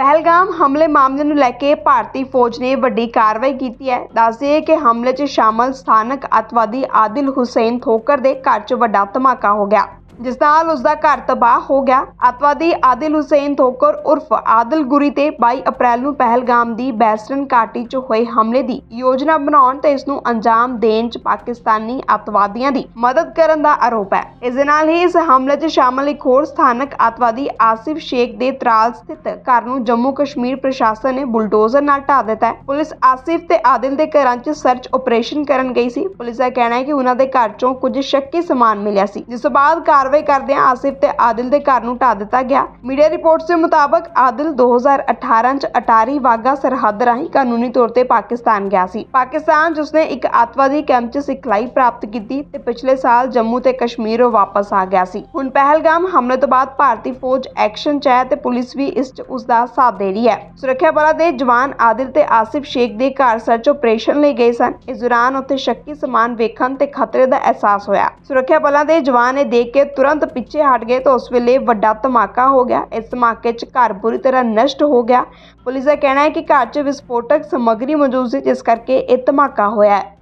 ਪਹਿਲਗਾਮ ਹਮਲੇ ਮਾਮਲੇ ਨੂੰ ਲੈ ਕੇ ਭਾਰਤੀ ਫੌਜ ਨੇ ਵੱਡੀ ਕਾਰਵਾਈ ਕੀਤੀ ਹੈ। ਦੱਸਦੇ ਕਿ ਹਮਲੇ 'ਚ ਸ਼ਾਮਲ ਸਥਾਨਕ ਅੱਤਵਾਦੀ ਆਦਿਲ ਹੁਸੈਨ ਥੋਕਰ ਦੇ ਘਰ 'ਚ ਵੱਡਾ ਧਮਾਕਾ ਹੋ ਗਿਆ। ਜਿਸ ਨਾਲ ਉਸ ਦਾ ਘਰ ਤਬਾਹ ਹੋ ਗਿਆ। ਅੱਤਵਾਦੀ ਆਦਿਲ ਹੁਸੈਨ ਥੋਕਰ ਉਰਫ ਆਦਿਲ ਗੁਰੀ ਤੇ 22 ਅਪ੍ਰੈਲ ਨੂੰ ਪਹਿਲਗਾਮ ਦੀ ਬੈਸਟਨ ਘਾਟੀ 'ਚ ਹੋਏ ਹਮਲੇ ਦੀ ਯੋਜਨਾ ਬਣਾਉਣ ਤੇ ਇਸ ਨੂੰ ਅੰਜਾਮ ਦੇਣ 'ਚ ਪਾਕਿਸਤਾਨੀ ਅੱਤਵਾਦੀਆਂ ਦੀ ਮਦਦ ਕਰਨ ਦਾ ਆਰੋਪ ਹੈ। ਇਸ ਦੇ ਨਾਲ ਹੀ ਇਸ ਹਮਲੇ 'ਚ ਸ਼ਾਮਲ ਇੱਕ ਹੋਰ ਸਥਾਨਕ ਅੱਤਵਾਦੀ ਆਸਿਫ ਸ਼ੇਖ ਦੇ ਤਰਾਲ ਸਥਿਤ ਘਰ ਨੂੰ ਜੰਮੂ ਕਸ਼ਮੀਰ ਪ੍ਰਸ਼ਾਸਨ ਨੇ ਬੁਲਡੋਜ਼ਰ ਨਾਲ ਢਾ ਦਿੱਤਾ ਹੈ। ਪੁਲਿਸ ਆਸਿਫ ਤੇ ਆਦਿਲ ਦੇ ਘਰਾਂ 'ਚ ਸਰਚ ਆਪਰੇਸ਼ਨ ਕਰਨ ਗਈ ਸੀ। ਪੁਲਿਸ ਦਾ ਕਹਿਣਾ ਹੈ ਕਿ ਉਹਨਾਂ ਦੇ ਘਰ 'ਚੋਂ ਕੁਝ ਸ਼ੱਕੀ ਸਮਾਨ ਮਿਲਿਆ ਸੀ, ਜਿਸ ਤੋਂ ਬਾਅਦ ਕਾਰਵਾਈ ਕਰਦਿਆਂ ਆਸਿਫ ਤੇ ਆਦਿਲ ਦੇ ਘਰ ਨੂੰ ਢਾ ਦਿੱਤਾ ਗਿਆ। ਮੀਡੀਆ ਰਿਪੋਰਟਸ ਦੇ ਮੁਤਾਬਕ ਆਦਿਲ 2018 ਚ ਅਟਾਰੀ ਵਾਗਾ ਸਰਹੱਦ ਰਾਹੀਂ ਕਾਨੂੰਨੀ ਤੌਰ ਤੇ ਪਾਕਿਸਤਾਨ ਗਿਆ ਸੀ। ਪਾਕਿਸਤਾਨ 'ਚ ਉਸਨੇ ਇੱਕ ਅੱਤਵਾਦੀ ਕੈਂਪ 'ਚ ਸਿਖਲਾਈ ਪ੍ਰਾਪਤ ਕੀਤੀ ਤੇ ਪਿਛਲੇ ਸਾਲ ਜੰਮੂ ਤੇ ਕਸ਼ਮੀਰ ਉਹ ਵਾਪਸ ਆ ਗਿਆ ਸੀ। ਹੁਣ ਪਹਿਲਗਾਮ ਹਮਲੇ ਤੋਂ ਬਾਅਦ ਭਾਰਤੀ ਫੌਜ ਐਕਸ਼ਨ 'ਚ ਹੈ ਤੇ ਪੁਲਿਸ ਵੀ ਇਸ 'ਚ ਉਸ ਦਾ ਸਾਥ ਦੇ ਰਹੀ ਹੈ। ਸੁਰੱਖਿਆ ਬਲਾਂ ਦੇ ਜਵਾਨ ਆਦਿਲ ਤੇ ਆਸਿਫ ਸ਼ੇਖ ਦੇ ਘਰ ਸਰਚ ਆਪਰੇਸ਼ਨ ਲਈ ਗਏ ਸਨ। ਇਸ ਦੌਰਾਨ ਉੱਥੇ ਸ਼ੱਕੀ ਸਮਾਨ ਵੇਖਣ ਤੇ ਖਤਰੇ ਦਾ ਅਹਿਸਾਸ ਹੋਇਆ। ਸੁਰੱਖਿਆ ਬਲਾਂ ਦੇ ਜਵਾਨ ਨੇ ਦੇਖ ਕੇ ਤੁਰੰਤ ਪਿੱਛੇ ਹਟ ਗਏ ਤਾਂ ਉਸ ਵੇਲੇ ਵੱਡਾ ਧਮਾਕਾ ਹੋ ਗਿਆ। ਇਸ ਧਮਾਕੇ 'ਚ ਘਰ ਬੁਰੀ ਤਰ੍ਹਾਂ ਨਸ਼ਟ ਹੋ ਗਿਆ। ਪੁਲਿਸ ਦਾ ਕਹਿਣਾ ਹੈ ਕਿ ਘਰ 'ਚ ਵਿਸਫੋਟਕ ਸਮੱਗਰੀ ਮੌਜੂਦ ਸੀ, ਜਿਸ ਕਰਕੇ ਇਹ ਧਮਾਕਾ ਹੋਇਆ ਹੈ।